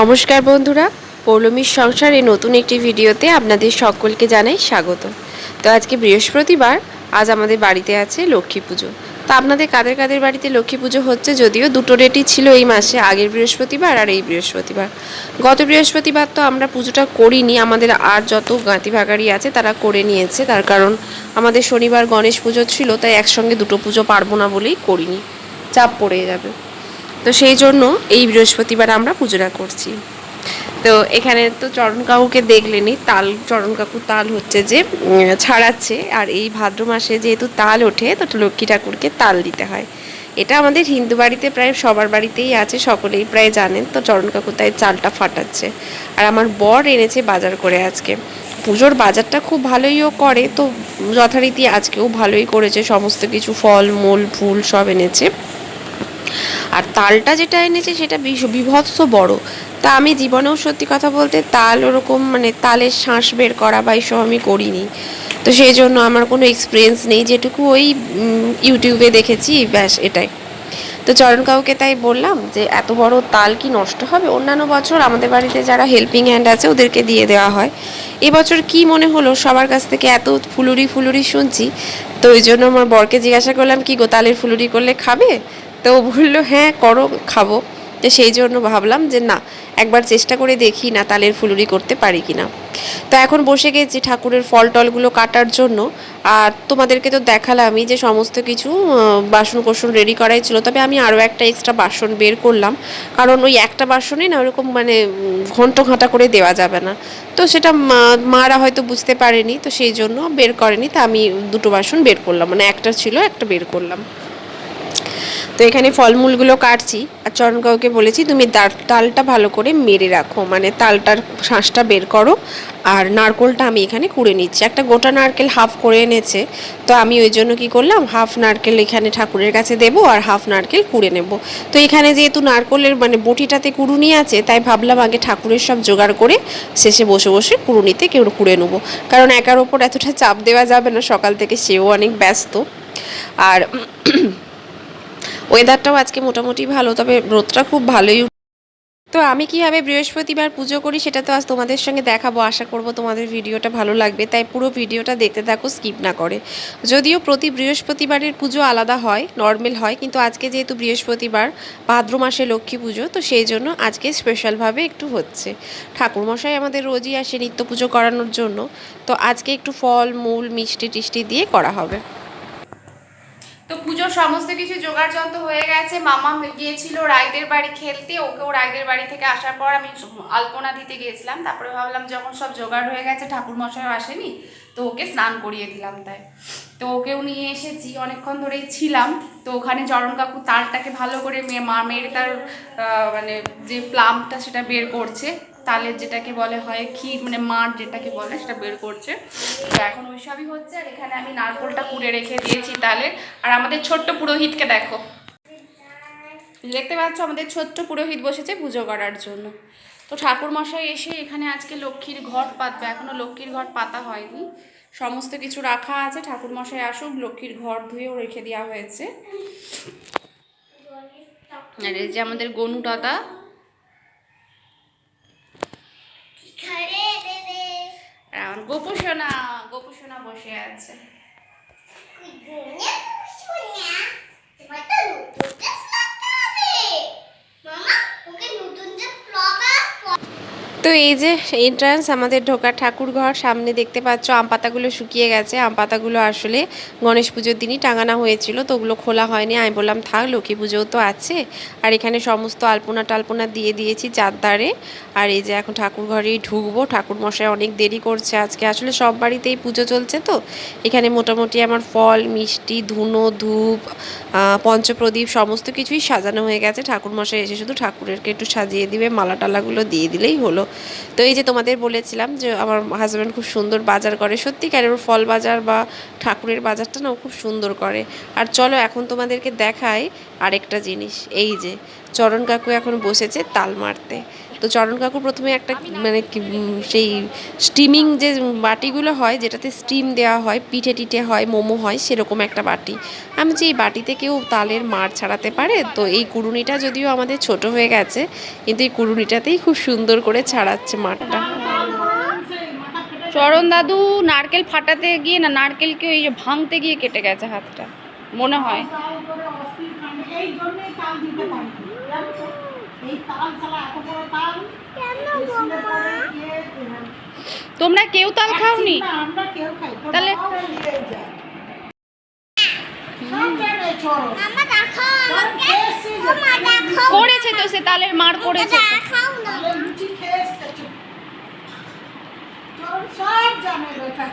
নমস্কার বন্ধুরা, পৌলমীর সংসার এই নতুন একটি ভিডিওতে আপনাদের সকলকে জানাই স্বাগত। তো আজকে বৃহস্পতিবার, আজ আমাদের বাড়িতে আছে লক্ষ্মী পুজো। তো আপনাদের কাদের কাদের বাড়িতে লক্ষ্মী পুজো হচ্ছে যদিও দুটো ডেটই ছিল এই মাসে, আগের বৃহস্পতিবার আর এই বৃহস্পতিবার। গত বৃহস্পতিবার তো আমরা পুজোটা করিনি, আমাদের আর যত গাঁতি ভাগাড়ি আছে তারা করে নিয়েছে, তার কারণ আমাদের শনিবার গণেশ পুজো ছিল, তাই একসঙ্গে দুটো পুজো পারব না বলেই করিনি। চাপ পড়ে যাবে। তো সেই জন্য এই বৃহস্পতিবার আমরা পুজোটা করছি। তো এখানে তো চরণ কাকুকে দেখলেনি, তাল, চরণ কাকু তাল হচ্ছে যে ছাড়াচ্ছে। আর এই ভাদ্র মাসে যেহেতু তাল ওঠে, তো লক্ষ্মী ঠাকুরকে তাল দিতে হয়। এটা আমাদের হিন্দু বাড়িতে প্রায় সবার বাড়িতেই আছে, সকলেই প্রায় জানেন, তো চরণ কাকু তাই চালটা ফাটাচ্ছে। আর আমার বর এনেছে বাজার করে আজকে। পুজোর বাজারটা খুব ভালোইও করে, তো যথারীতি আজকেও ভালোই করেছে, সমস্ত কিছু ফল, মূল, ফুল সব এনেছে। আর তালটা যেটা এনেছে সেটা বিভৎস বড়। তা আমি জীবনেও সত্যি কথা বলতে তাল ওরকম মানে তালের শ্বাস বের করা বা এইসব আমি করিনি। তো সেই জন্য আমার কোনো এক্সপিরিয়েন্স নেই, যেটুকু ওই ইউটিউবে দেখেছি, ব্যাস এটাই। তো চরণ কাউকে তাই বললাম যে, এত বড় তাল কি নষ্ট হবে? অন্যান্য বছর আমাদের বাড়িতে যারা হেল্পিং হ্যান্ড আছে, ওদেরকে দিয়ে দেওয়া হয়। এবছর কি মনে হলো? সবার কাছ থেকে এত ফুলুরি ফুলুরি শুনছি। তো ওই জন্য আমার বরকে জিজ্ঞাসা করলাম, কি গো, তালের ফুলুরি করলে খাবে? তো বলল হ্যাঁ করো, খাব। তো সেই জন্য ভাবলাম যে, না, একবার চেষ্টা করে দেখি না তালের ফুলুরি করতে পারি কি না তো এখন বসে গেছি ঠাকুরের ফল টলগুলো কাটার জন্য। আর তোমাদেরকে তো দেখালামই যে সমস্ত কিছু বাসন কোসন রেডি করাই ছিল। তবে আমি আরও একটা এক্সট্রা বাসন বের করলাম। কারণ ওই একটা বাসনে না ওরকম মানে ঘন্ট ঘাঁটা করে দেওয়া যাবে না। তো সেটা মারা হয়তো বুঝতে পারেনি। তো সেই জন্য বের করেনি। তা আমি দুটো বাসন বের করলাম। মানে একটা ছিল, একটা বের করলাম। তো এখানে ফলমূলগুলো কাটছি, আর চরণ কাউকে বলেছি তুমি তালটা ভালো করে মেরে রাখো মানে তালটার শাঁসটা বের করো, আর নারকোলটা আমি এখানে কুড়ে নিচ্ছি। একটা গোটা নারকেল হাফ করে এনেছে, তো আমি ওই জন্য কি করলাম, হাফ নারকেল এখানে ঠাকুরের কাছে দেবো, আর হাফ নারকেল কুড়ে নেব। তো এখানে যেহেতু নারকলের মানে বটিটাতে কুড়ুনি আছে, তাই ভাবলাম আগে ঠাকুরের সব জোগাড় করে শেষে বসে বসে কুড়ুনিতে কেউ কুড়ে নেব। কারণ একার ওপর এতটা চাপ দেওয়া যাবে না, সকাল থেকে সেও অনেক ব্যস্ত। আর ওয়েদারটাও আজকে মোটামুটি ভালো, তবে রোদটা খুব ভালোই তো আমি কীভাবে বৃহস্পতিবার পুজো করি সেটা তো আজ তোমাদের সঙ্গে দেখাবো। আশা করব তোমাদের ভিডিওটা ভালো লাগবে, তাই পুরো ভিডিওটা দেখতে থাকো, স্কিপ না করে। যদিও প্রতি বৃহস্পতিবারের পুজো আলাদা হয়, নর্মাল হয়, কিন্তু আজকে যেহেতু বৃহস্পতিবার, ভাদ্র মাসে লক্ষ্মী পুজো, তো সেই জন্য আজকে স্পেশালভাবে একটু হচ্ছে। ঠাকুরমশাই আমাদের রোজই আসে নিত্য পুজো করানোর জন্য, তো আজকে একটু ফল, মূল মিষ্টি টিষ্টি দিয়ে করা হবে। সমস্ত কিছু জোগাড় যন্ত্র হয়ে গেছে। মামা গিয়েছিল রায়দের বাড়ি খেলতে, ওকেও রায়দের বাড়ি থেকে আসার পর আমি আলপনা দিতে গিয়েছিলাম। তারপরে ভাবলাম, যখন সব জোগাড় হয়ে গেছে ঠাকুর মশাইও আসেনি, তো ওকে স্নান করিয়ে দিলাম তাই। তো ওকেও নিয়ে এসেছি, অনেকক্ষণ ধরেই ছিলাম। তো ওখানে চরণ কাকু তারটাকে ভালো করে মে- মা মেরে তার মানে যে প্লামটা সেটা বের করছে। তালের যেটাকে বলে হয়, ক্ষীর মানে মাঠ যেটাকে বলে সেটা বের করছে। তো এখন ওইসবই হচ্ছে, আর এখানে আমি নারকোলটা কুড়ে রেখে দিয়েছি তালের। আর আমাদের ছোট্ট পুরোহিতকে দেখো। দেখতে পাচ্ছ, আমাদের ছোট্ট পুরোহিত বসেছে পুজো করার জন্য। তো ঠাকুর মশাই এসে এখানে আজকে লক্ষ্মীর ঘট পাতবে। এখনও লক্ষ্মীর ঘট পাতা হয়নি। সমস্ত কিছু রাখা আছে। ঠাকুর মশাই আসুক, লক্ষ্মীর ঘর ধুয়েও রেখে দেওয়া হয়েছে। আর এই যে আমাদের গনু দাদা আমার গোপু সোনা গোপু সোনা বসে আছে। তো এই যে এন্ট্রান্স আমাদের ঢোকার ঠাকুর ঘর সামনে দেখতে পাচ্ছ আম পাতাগুলো শুকিয়ে গেছে। আম পাতাগুলো আসলে গণেশ পুজোর দিনই টাঙানো হয়েছিল, তো ওগুলো খোলা হয়নি। আমি বললাম, থাক, লক্ষ্মী পুজোও তো আছে। আর এখানে সমস্ত আলপনা টালপনা দিয়ে দিয়েছি চারদারে আর এই যে এখন ঠাকুর ঘরেই ঢুকবো। ঠাকুর মশাই অনেক দেরি করছে আজকে। আসলে সব বাড়িতেই পুজো চলছে তো। এখানে মোটামুটি আমার ফল, মিষ্টি, ধুনো, ধূপ পঞ্চপ্রদীপ সমস্ত কিছুই সাজানো হয়ে গেছে। ঠাকুর মশাই এসে শুধু ঠাকুরেরকে একটু সাজিয়ে দিবে, মালা টালাগুলো দিয়ে দিলেই হলো। তো এই যে তোমাদের বলেছিলাম যে আমার হাজব্যান্ড খুব সুন্দর বাজার করে সত্যিকারের ফল বাজার বা ঠাকুরের বাজারটা না ও খুব সুন্দর করে। আর চলো এখন তোমাদেরকে দেখায় আরেকটা জিনিস, এই যে চরণ কাকু এখন বসেছে তাল মারতে। তো চরণ কাকু প্রথমে একটা মানে কি, সেই স্টিমিং যে বাটিগুলো হয় যেটাতে স্টিম দেওয়া হয় পিঠে টিঠে হয় মোমো হয় সেরকম একটা বাটি। আমি যে এই বাটিতে কেউ তালের মার ছাড়াতে পারে? তো এই কুড়ুনিটা যদিও আমাদের ছোট হয়ে গেছে কিন্তু এই কুড়ুনিটাতেই খুব সুন্দর করে ছাড়াচ্ছে মাঠটা। চরণ দাদু নারকেল ফাটাতে গিয়ে না নারকেলকে ওই যে ভাঙতে গিয়ে কেটে গেছে হাতটা মনে হয়। তোমরা কেউ তাল খাওনি? না, আমরা কেউ খাই তো তাহলে- করেছে তো সে তালের মার করেছে সব জানে বেটা।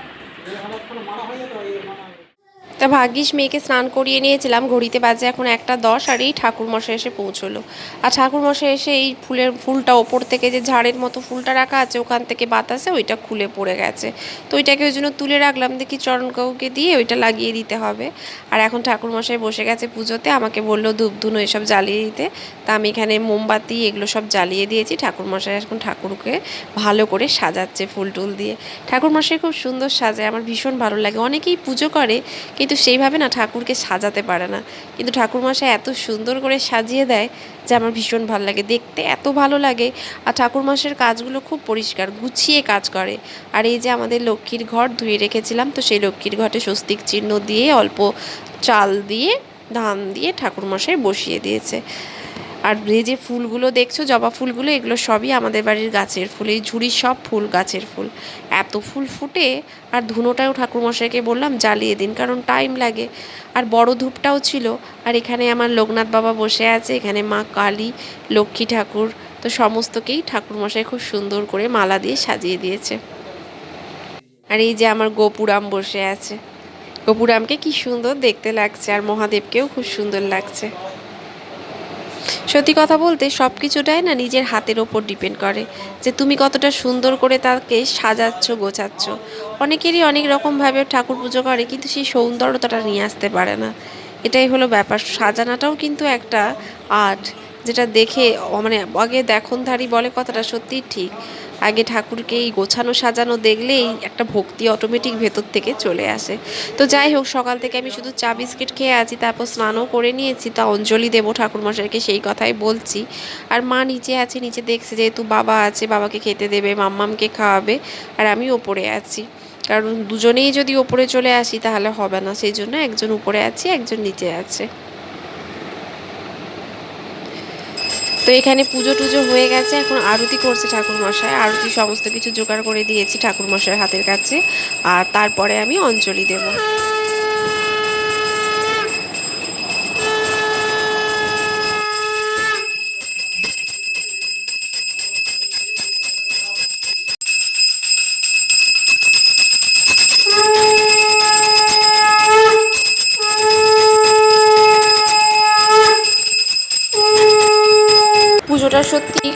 তা ভাগ্যিস মেয়েকে স্নান করিয়ে নিয়েছিলাম, ঘড়িতে বাজে এখন একটা দশ আর এই ঠাকুরমশাই এসে পৌঁছলো। আর ঠাকুরমশাই এসে এই ফুলের, ফুলটা ওপর থেকে যে ঝাড়ের মতো ফুলটা রাখা আছে, ওখান থেকে বাতাসে ওইটা খুলে পড়ে গেছে। তো ওইটাকে ওই জন্য তুলে রাখলাম, দেখি চরণ কাউকে দিয়ে ওইটা লাগিয়ে দিতে হবে। আর এখন ঠাকুরমশাই বসে গেছে পুজোতে, আমাকে বলল, ধূপ ধুনো এসব জ্বালিয়ে দিতে। তা আমি এখানে মোমবাতি, এগুলো সব জ্বালিয়ে দিয়েছি। ঠাকুরমশাই এখন ঠাকুরকে ভালো করে সাজাচ্ছে ফুল টুল দিয়ে। ঠাকুরমশাই খুব সুন্দর সাজায়, আমার ভীষণ ভালো লাগে। অনেকেই পুজো করে কিন্তু সেইভাবে না ঠাকুরকে সাজাতে পারে না। কিন্তু ঠাকুরমশাই এত সুন্দর করে সাজিয়ে দেয় যে আমার ভীষণ ভালো লাগে। দেখতে এত ভালো লাগে। আর ঠাকুরমশাইয়ের কাজগুলো খুব পরিষ্কার, গুছিয়ে কাজ করে। আর এই যে আমাদের লক্ষ্মীর ঘর ধুয়ে রেখেছিলাম, তো সেই লক্ষ্মীর ঘটে স্বস্তিক চিহ্ন দিয়ে অল্প চাল দিয়ে, ধান দিয়ে ঠাকুরমশাই বসিয়ে দিয়েছে। আর এই যে ফুলগুলো দেখছ, জবা ফুলগুলো, এগুলো সবই আমাদের বাড়ির গাছের ফুল। এই ঝুড়ির সব ফুল, গাছের ফুল। এত ফুল ফুটে, আর ধুনোটাও ঠাকুরমশাইকে বললাম, জ্বালিয়ে দিন, কারণ টাইম লাগে। আর বড় ধূপটাও ছিল, আর এখানে আমার লোকনাথ বাবা বসে আছে, এখানে মা কালী, লক্ষ্মী ঠাকুর, তো সমস্তকেই ঠাকুরমশাই খুব সুন্দর করে মালা দিয়ে সাজিয়ে দিয়েছে। আর এই যে আমার গোপুরাম বসে আছে। গোপুরামকে কি সুন্দর দেখতে লাগছে, আর মহাদেবকেও খুব সুন্দর লাগছে। সত্যি কথা বলতে সব কিছুটাই না নিজের হাতের ওপর ডিপেন্ড করে। যে তুমি কতটা সুন্দর করে তাকে সাজাচ্ছ, গোছাচ্ছ। অনেকেরই অনেক রকমভাবে ঠাকুর পুজো করে, কিন্তু সেই সৌন্দর্যতাটা নিয়ে আসতে পারে না। এটাই হলো ব্যাপার। সাজানাটাও কিন্তু একটা আর্ট, যেটা দেখে মানে আগে দেখনধারী বলে কথাটা সত্যিই ঠিক। আগে ঠাকুরকে এই গোছানো, সাজানো দেখলেই একটা ভক্তি অটোমেটিক ভেতর থেকে চলে আসে। তো যাই হোক, সকাল থেকে আমি শুধু চা বিস্কিট খেয়ে আছি, তারপর স্নানও করে নিয়েছি। তা অঞ্জলি দেবো ঠাকুরমশাইকে, সেই কথাই বলছি। আর মা নিচে আছে, নিচে দেখছে যেহেতু বাবা আছে, বাবাকে খেতে দেবে, মাম্মামকে খাওয়াবে, আর আমি ওপরে আছি। কারণ দুজনেই যদি ওপরে চলে আসি, তাহলে হবে না। সেই জন্য একজন উপরে আছে, একজন নিচে আছে। তো এখানে পুজো টুজো হয়ে গেছে, এখন আরতি করছে ঠাকুরমশাই। আরতি সমস্ত কিছু জোগাড় করে দিয়েছি ঠাকুরমশাইয়ের হাতের কাছে। আর তারপরে আমি অঞ্জলি দেবো।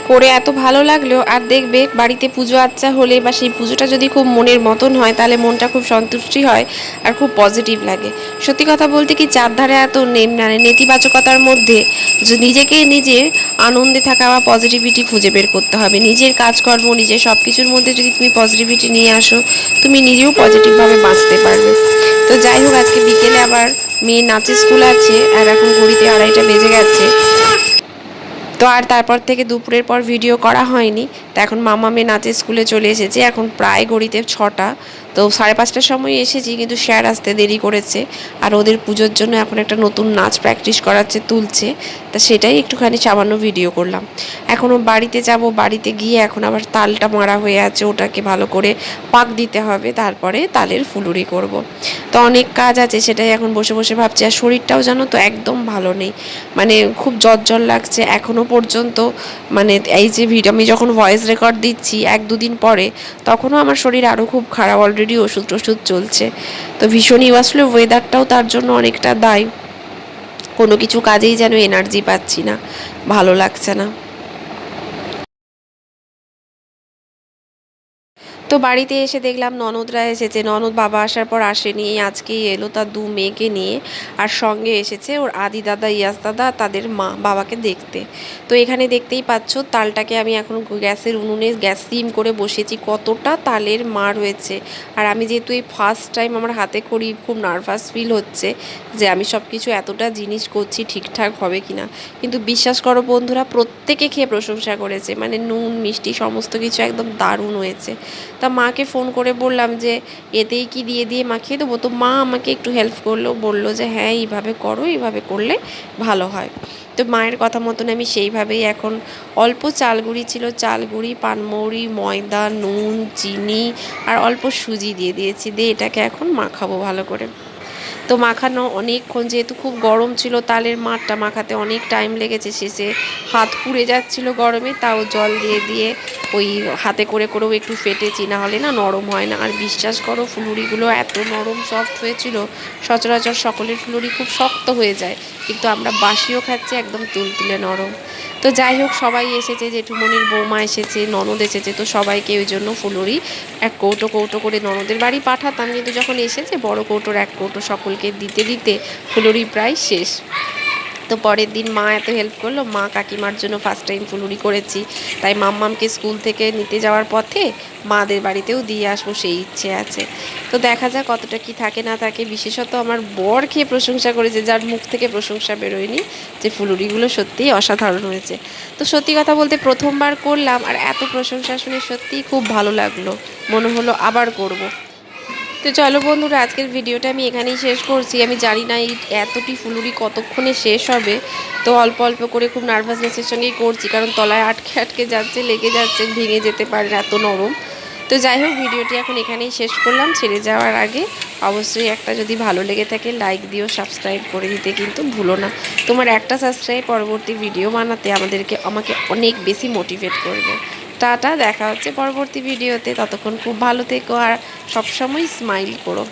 করে এত ভালো লাগল, আর দেখবে বাড়িতে পুজো আচ্চা হলে বা সেই পুজোটা যদি খুব মনের মতন হয়, তাহলে মনটা খুব সন্তুষ্টি হয় আর খুব পজিটিভ লাগে। সত্যি কথা বলতে কি চারধারে এত নে- মানে নেতিবাচকতার মধ্যে নিজেকে নিজে আনন্দে থাকা বা পজিটিভিটি খুঁজে বের করতে হবে। নিজের কাজকর্ম, নিজের সব কিছুর মধ্যে যদি তুমি পজিটিভিটি নিয়ে আসো, তুমি নিজেও পজিটিভভাবে বাঁচতে পারবে। তো যাই হোক, আজকে বিকেলে আবার মেয়ে নাচের স্কুল আছে, আর এখন ঘড়িতে আড়াইটা বেজে গেছে। তো আর তারপর থেকে দুপুরের পর ভিডিও করা হয়নি। তো এখন মামা মেয়ে নাচের স্কুলে চলে এসেছে। এখন প্রায় গড়িতে ছটা। তো সাড়ে পাঁচটার সময় এসেছি, কিন্তু স্যার আসতে দেরি করেছে আর ওদের পুজোর জন্য এখন একটা নতুন নাচ প্র্যাকটিস করাচ্ছে, তুলছে। তা সেটাই একটুখানি সামান্য ভিডিও করলাম। এখনও বাড়িতে যাব, বাড়িতে গিয়ে এখন আবার তালটা মারা হয়ে আছে, ওটাকে ভালো করে পাক দিতে হবে, তারপরে তালের ফুলুরি করব। তো অনেক কাজ আছে, সেটাই এখন বসে বসে ভাবছি। আর শরীরটাও জানো তো একদম ভালো নেই। মানে খুব জ্বর লাগছে। এখনও পর্যন্ত মানে এই যে ভিডিও, আমি যখন ভয়েস রেকর্ড দিচ্ছি এক দুদিন পরে, তখনও আমার শরীর আরও খুব খারাপ অলরেডি ওষুধ টষুধ চলছে। তো ভীষণই আসলে ওয়েদারটাও তার জন্য অনেকটা দায়। কোনো কিছু কাজেই যেন এনার্জি পাচ্ছি না। ভালো লাগছে না। তো বাড়িতে এসে দেখলাম ননদরা এসেছে। ননদ বাবা আসার পর আসেনি আজকেই এলো তার দু মেয়েকে নিয়ে আর সঙ্গে এসেছে ওর আদি দাদা, ইয়াস দাদা, তাদের মা, বাবাকে দেখতে। তো এখানে দেখতেই পাচ্ছ, তালটাকে আমি এখন গ্যাসের উনুনে গ্যাস সিম করে বসেছি, কতটা তালের মা রয়েছে। আর আমি যেহেতু এই ফার্স্ট টাইম আমার হাতে করি, খুব নার্ভাস ফিল হচ্ছে যে আমি সব কিছু এতটা জিনিস করছি ঠিকঠাক হবে কি না কিন্তু বিশ্বাস করো বন্ধুরা, প্রত্যেকে খেয়ে প্রশংসা করেছে মানে নুন, মিষ্টি, সমস্ত কিছু একদম দারুণ হয়েছে। তা মাকে ফোন করে বললাম যে, এতেই কি দিয়ে দিয়ে মাখিয়ে দেবো? তো মা আমাকে একটু হেল্প করল, বলল যে হ্যাঁ এইভাবে করো, এইভাবে করলে ভালো হয়। তো মায়ের কথা মতন আমি সেইভাবেই এখন অল্প চালগুড়ি ছিল, চালগুড়ি, পানমৌরি, ময়দা, নুন, চিনি আর অল্প সুজি দিয়ে দিয়েছি, দিয়ে এটাকে এখন মাখাবো ভালো করে। তো মাখানো অনেকক্ষণ, যেহেতু খুব গরম ছিল, তালের মাঠটা মাখাতে অনেক টাইম লেগেছে। শেষে হাত পুড়ে যাচ্ছিল গরমে, তাও জল দিয়ে দিয়ে ওই হাতে করে করেও একটু ফেটেছি না হলে না নরম হয় না। আর বিশ্বাস করো, ফুলুরিগুলো এত নরম সফট হয়েছিল, সচরাচর সকলের ফুলুরি খুব শক্ত হয়ে যায়, কিন্তু আমরা বাসিও খাচ্ছি একদম তুলতুলে নরম। তো যাই হোক, সবাই এসেছে জেঠুমনির বৌমা এসেছে, ননদ এসেছে, তো সবাইকে ওই জন্য ফুলুরি এক কৌটো কৌটো করে ননদের বাড়ি পাঠাতাম। কিন্তু যখন এসেছে, বড় কৌটোর এক কৌটো সকলকে দিতে দিতে ফুলুরি প্রায় শেষ। তো পরের দিন মা এত হেল্প করল। মা কাকিমার জন্য ফার্স্ট টাইম ফুলুরি করেছি। তাই মাম্মামকে স্কুল থেকে নিতে যাওয়ার পথে মাদের বাড়িতেও দিয়ে আসব সেই ইচ্ছে আছে। তো দেখা যাক কতটা কি থাকে না থাকে। বিশেষত আমার বর খেয়ে প্রশংসা করেছে, যার মুখ থেকে প্রশংসা বেরোয়নি যে ফুলুরিগুলো সত্যিই অসাধারণ হয়েছে। তো সত্যি কথা বলতে প্রথমবার করলাম আর এত প্রশংসা শুনে সত্যিই খুব ভালো লাগল। মনে হলো আবার করব। তো চলো বন্ধুরা, আজকের ভিডিওটা আমি এখানেই শেষ করছি। আমি জানি না এই এতটি ফুলুরি কতক্ষণে শেষ হবে। তো অল্প অল্প করে খুব নার্ভাসনেসের সঙ্গেই করছি, কারণ তলায় আটকে আটকে যাচ্ছে, লেগে যাচ্ছে, ভেঙে যেতে পারে এত নরম। তো যাই হোক, ভিডিওটি এখন এখানেই শেষ করলাম। ছেড়ে যাওয়ার আগে অবশ্যই একটা যদি ভালো লেগে থাকে লাইক দিও সাবস্ক্রাইব করে দিতে কিন্তু ভুলো না। তোমার একটা সাবস্ক্রাইব পরবর্তী ভিডিও বানাতে আমাদেরকে, আমাকে অনেক বেশি মোটিভেট করবে। টাটা দেখা হচ্ছে পরবর্তী ভিডিওতে ততক্ষণ খুব ভালো থেকো আর সবসময় স্মাইল করো।